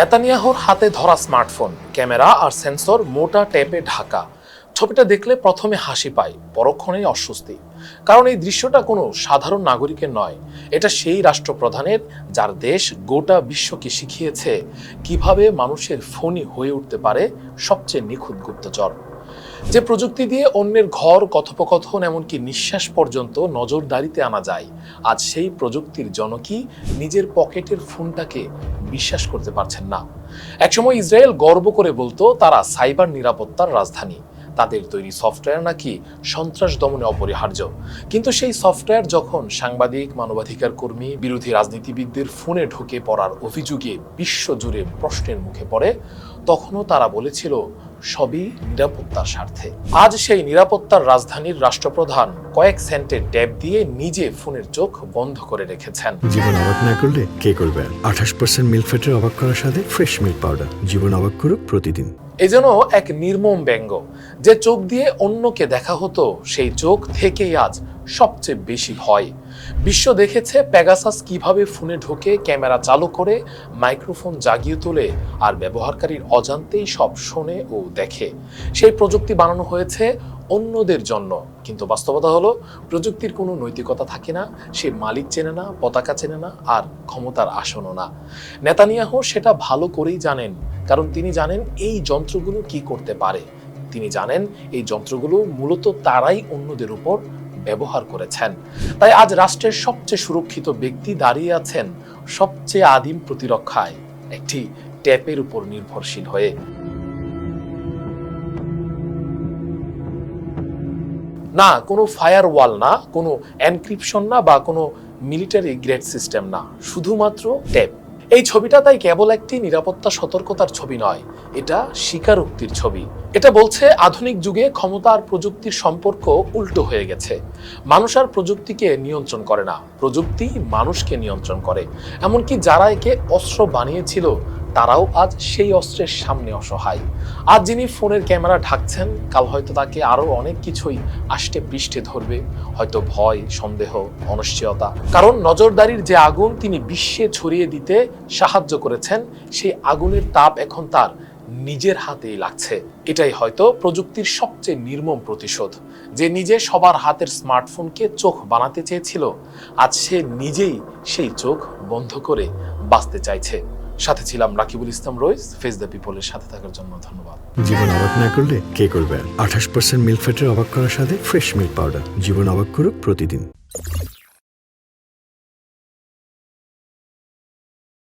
নেতানিয়াহুর হাতে ধরা স্মার্টফোন, ক্যামেরা আর সেন্সর মোটা ট্যাপে ঢাকা। ছবিটা দেখলে প্রথমে হাসি পায়, পরক্ষণেই অস্বস্তি। কারণ এই দৃশ্যটা কোনো সাধারণ নাগরিকের নয়। এটা সেই রাষ্ট্রপ্রধানের, যার দেশ গোটা বিশ্বকে শিখিয়েছে কীভাবে মানুষের ফোনই হয়ে উঠতে পারে সবচেয়ে নিখুঁত গুপ্তচর। যে প্রযুক্তি দিয়ে অন্যের ঘর, কথোপকথন, এমনকি নিঃশ্বাস পর্যন্ত নজরদারিতে আনা যায়, আজ সেই প্রযুক্তির জনকই নিজের পকেটের ফোনটাকে বিশ্বাস করতে পারছেন না। একসময় ইসরায়েল গর্ব করে বলতো, তারা সাইবার নিরাপত্তার রাজধানী। তাদের তৈরি সফটওয়্যার নাকি সন্ত্রাস দমনে অপরিহার্য। কিন্তু সেই সফটওয়্যার যখন সাংবাদিক, মানবাধিকার কর্মী, বিরোধী রাজনীতিবিদদের ফোনে ঢুকে পড়ার অভিযোগে বিশ্বজুড়ে প্রশ্নের মুখে পড়ে, তখনও তারা বলেছিল সবই নিরাপত্তার স্বার্থে। আজ সেই নিরাপত্তার রাজধানীর রাষ্ট্রপ্রধান কয়েক সেন্টের ট্যাব দিয়ে নিজে ফোনের চোখ বন্ধ করে রেখেছেন। জীবন অবাক না করলে কে করবে? আঠাশ পার্সেন্ট মিল্ক ফ্যাটের অবাক করার সাথে ফ্রেশ মিল্ক পাউডার। জীবন অবাক করুক প্রতিদিন। এ যেন এক নির্মম ব্যঙ্গ যে চোখ দিয়ে অন্যকে দেখা হতো সেই চোখ থেকেই আজ সবচেয়ে বেশি ভয় বিশ্ব দেখেছে প্যাগাসাস কীভাবে ফোনে ঢোকে, ক্যামেরা চালু করে, মাইক্রোফোন জাগিয়ে তোলে আর ব্যবহারকারীর অজান্তেই সব শোনে ও দেখে। সেই প্রযুক্তি বানানো হয়েছে অন্যদের জন্য। কিন্তু বাস্তবতা হলো, প্রযুক্তির কোনো নৈতিকতা থাকে না, সে মালিক চেনে না, পতাকা চেনে না আর ক্ষমতার আসনও না। নেতানিয়াহ সেটা ভালো করেই জানেন, কারণ তিনি জানেন এই যন্ত্রগুলো কি করতে পারে। তিনি জানেন এই যন্ত্রগুলো মূলত তারাই অন্যদের উপর ব্যবহার করেছেন। তাই আজ রাষ্ট্রের সবচেয়ে সুরক্ষিত ব্যক্তি দাঁড়িয়ে আছেন সবচেয়ে আদিম প্রতিরক্ষায়, একটি ট্যাপের উপর নির্ভরশীল হয়ে। না, কোনো ফায়ার ওয়াল না, কোনো এনক্রিপশন না বা কোনো মিলিটারি গ্রেড সিস্টেম না, শুধুমাত্র ট্যাপ। এই ছবিটা তাই কেবল একটি নিরাপত্তা সতর্কতার ছবি নয়, এটা স্বীকারোক্তির ছবি। এটা বলছে আধুনিক যুগে ক্ষমতা আর প্রযুক্তির সম্পর্ক উল্টো হয়ে গেছে। মানুষ আর প্রযুক্তিকে নিয়ন্ত্রণ করে না, প্রযুক্তি মানুষকে নিয়ন্ত্রণ করে। এমনকি যারা একে অস্ত্র বানিয়েছিল তারাও আজ সেই অস্ত্রের সামনে অসহায়। আজ যিনি ফোনের ক্যামেরা ঢাকছেন, কাল হয়তো তাকে আরও অনেক কিছুই আষ্টে পৃষ্ঠে ধরবে। হয়তো ভয়, সন্দেহ, অনিশ্চয়তা। কারণ নজরদারির যে আগুন তিনি বিশ্বে ছড়িয়ে দিতে সাহায্য করেছেন, সেই আগুনের তাপ এখন তার নিজের হাতেই লাগছে। এটাই হয়তো প্রযুক্তির সবচেয়ে নির্মম প্রতিশোধ। যে নিজে সবার হাতের স্মার্টফোনকে চোখ বানাতে চেয়েছিল, আজ সে নিজেই সেই চোখ বন্ধ করে বাঁচতে চাইছে। সাথে ছিলাম রাকিবুল ইসলাম রইস ফেস দ্য পিপলের সাথে থাকার জন্য ধন্যবাদ। জীবন অবাক না করলে কে করবে? আঠাশ পার্সেন্ট মিল্ক ফ্যাটের অবাক করার সাথে ফ্রেশ মিল্ক পাউডার জীবন অবাক করুক প্রতিদিন।